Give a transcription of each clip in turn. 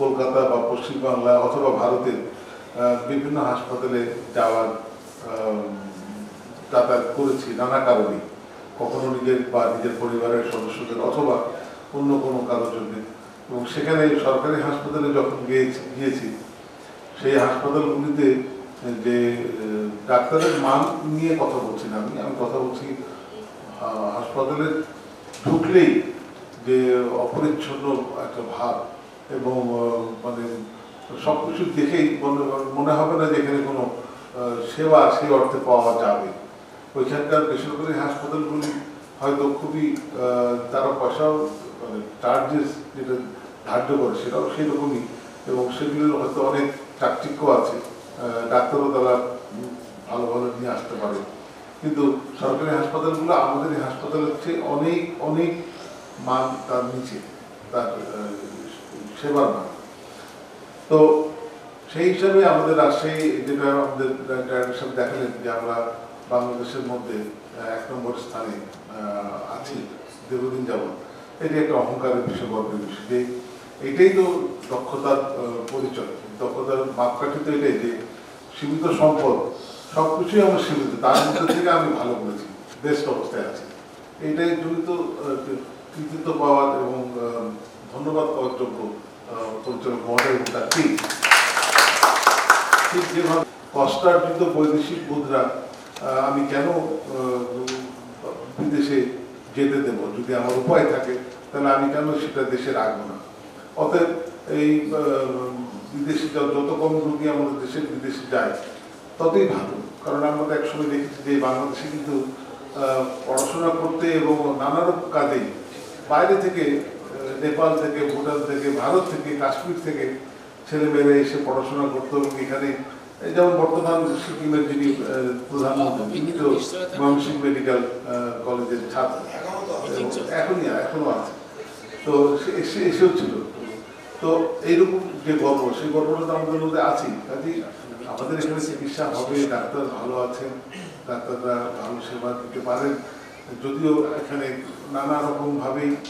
কলকাতা বা পশ্চিমবাংলা অথবা ভারতের বিভিন্ন হাসপাতালে যাওয়ার যাতায়াত করেছি নানা কারণে। কখনো নিজের বা নিজের পরিবারের সদস্যদের অথবা অন্য কোনো কারোর জন্য। এবং সেখানে সরকারি হাসপাতালে যখন গিয়েছি গিয়েছি, সেই হাসপাতালগুলিতে যে ডাক্তারের মান নিয়ে কথা বলছি না আমি আমি কথা বলছি হাসপাতালে ঢুকলেই যে অপরিচ্ছন্ন একটা ভাব এবং মানে সব কিছু দেখেই মনে মনে হবে না যে এখানে কোনো সেবা সেই অর্থে পাওয়া যাবে। ওইখানকার বেসরকারি হাসপাতালগুলি হয়তো খুবই তারা পয়সাও মানে চার্জেস যেটা ধার্য করে সেটাও সেই রকমই এবং সেগুলোর হয়তো অনেক চাকচিক্য আছে ডাক্তারও তারা ভালো ভালো নিয়ে আসতে পারে। কিন্তু সরকারি হাসপাতালগুলো আমাদের হাসপাতালের চেয়ে অনেক অনেক মান তার নিচে, তার সেবার মান তো সেই হিসাবে আমাদের রাজশাহী যেটা আমাদের ডাইরেক্টর সাহেব দেখালেন যে আমরা বাংলাদেশের মধ্যে এক নম্বর স্থানে আছি দীর্ঘদিন যাবৎ। এটি একটা অহংকারের বিষয়, গর্বের বিষয়। এটাই তো দক্ষতার পরিচয়। দক্ষতার মাপকাঠি তো এটাই যে সীমিত সম্পদ সব কিছুই আমার সীমিত। তার মধ্যে থেকে আমি ভালো করেছি, বেস্ট অবস্থায় আছি। এইটাই জন্য তো কৃতিত্ব পাওয়ার এবং ধন্যবাদ পাওয়ার যোগ্য পরিচালক মহোদয় এবং ঠিক যেভাবে কষ্টার্জিত বৈদেশিক মুদ্রা আমি কেন বিদেশে যেতে দেবো? যদি আমার উপায় থাকে, তাহলে আমি কেন সেটা দেশে রাখব না? অতএব এই বিদেশি যত কম রুগী আমাদের দেশের বিদেশে যায়, ততই ভালো। কারণ আমরা তো একসময় দেখেছি যে বাংলাদেশে কিন্তু পড়াশোনা করতে এবং নানা রকম কাজেই বাইরে থেকে নেপাল থেকে ভুটান থেকে ভারত থেকে কাশ্মীর থেকে ছেলেমেয়েরা এসে পড়াশোনা করতো এবং এখানে যেমন বর্তমান সিকিমের যিনি প্রধানমন্ত্রী মেডিকেল কলেজের ছাত্র। এখনই এখনও আছে। তো এসে এসেও ছিল। তো এইরকম যে গর্ব সেই গর্বটা তো আমাদের মধ্যে আছেই। কাজেই আমাদের এখানে চিকিৎসা হবে ডাক্তার ভালো আছেন ডাক্তাররা ভালো সেবা দিতে পারেন। যদিও এখানে নানা রকম ভাবেই আহ,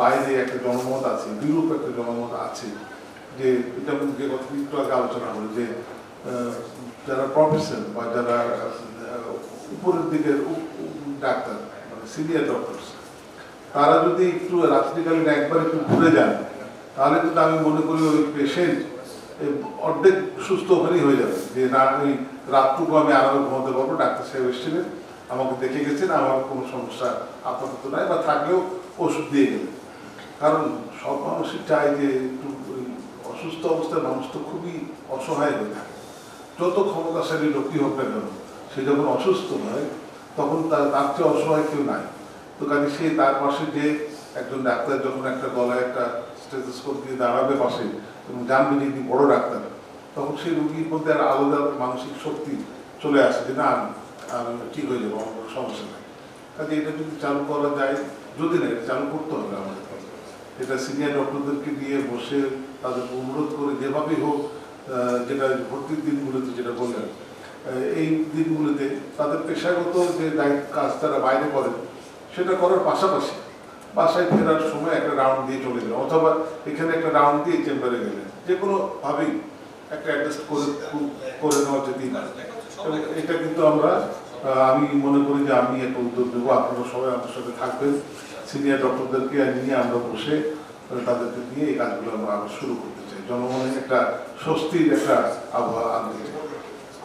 বাইরে একটা জনমত আছে বিরূপ একটা জনমত আছে, যে এটা যে কথা একটু আগে আলোচনা করি যে যারা প্রফেশন বা যারা উপরের দিকের ডাক্তার মানে সিনিয়র ডক্টর তারা যদি একটু রাত্রিকালীন একবার একটু ঘুরে যান, তাহলে কিন্তু আমি মনে করি ওই পেশেন্ট অর্ধেক সুস্থ ওখানেই হয়ে যাবে। যে না, ওই রাতটুকু আমি আরামে ঘুমাতে পারব, ডাক্তার সাহেব এসেছিলেন আমাকে দেখে গেছেন আমার কোনো সমস্যা আপাতত নাই, বা থাকলেও ওষুধ দিয়ে গেলেন। কারণ সব মানুষই চায় যে একটু অসুস্থ অবস্থায় মানুষ তো খুবই অসহায় হয়ে থাকে। যত ক্ষমতাশালী লোকই হোক না কেন, সে যখন অসুস্থ হয়, তখন তার তার চেয়ে অসহায় কেউ নাই। তো কাজে সে তার পাশে যে একজন ডাক্তার যখন একটা গলায় একটা স্টেথোস্কোপ দিয়ে দাঁড়াবে পাশে এবং জানবে যে বড় ডাক্তার, তখন সেই রুগীর মধ্যে আর আলাদা মানসিক শক্তি চলে আসে যে, না ঠিক হয়ে যাব কোনো সমস্যা নেই। কাজে এটা যদি চালু করা যায়, যদি না, এটা চালু করতে হবে আমাদের এটা সিনিয়র ডক্টরদেরকে দিয়ে বসে তাদেরকে অনুরোধ করে যেভাবেই হোক যেটা ভর্তির দিনগুলোতে যেটা বললেন এই দিনগুলোতে তাদের পেশাগত যে দায়িত্ব কাজ তারা বাইরে করেন, সেটা করার পাশাপাশি বাসায় ফেরার সময় একটা রাউন্ড দিয়ে চলে গেলেন অথবা এখানে একটা রাউন্ড দিয়ে চেম্বারে গেলেন। যে কোনো ভাবেই একটা অ্যাডজাস্ট করে করে নেওয়া পারে এবং এটা কিন্তু আমরা আমি মনে করি যে আমি একটা উদ্যোগ নেব, আপনারা সবাই আমার সাথে থাকবেন। সিনিয়র ডক্টরদেরকে নিয়ে আমরা বসে তাদেরকে দিয়ে এই কাজগুলো আমরা শুরু করতে চাই। জনগণের একটা স্বস্তির একটা আবহাওয়া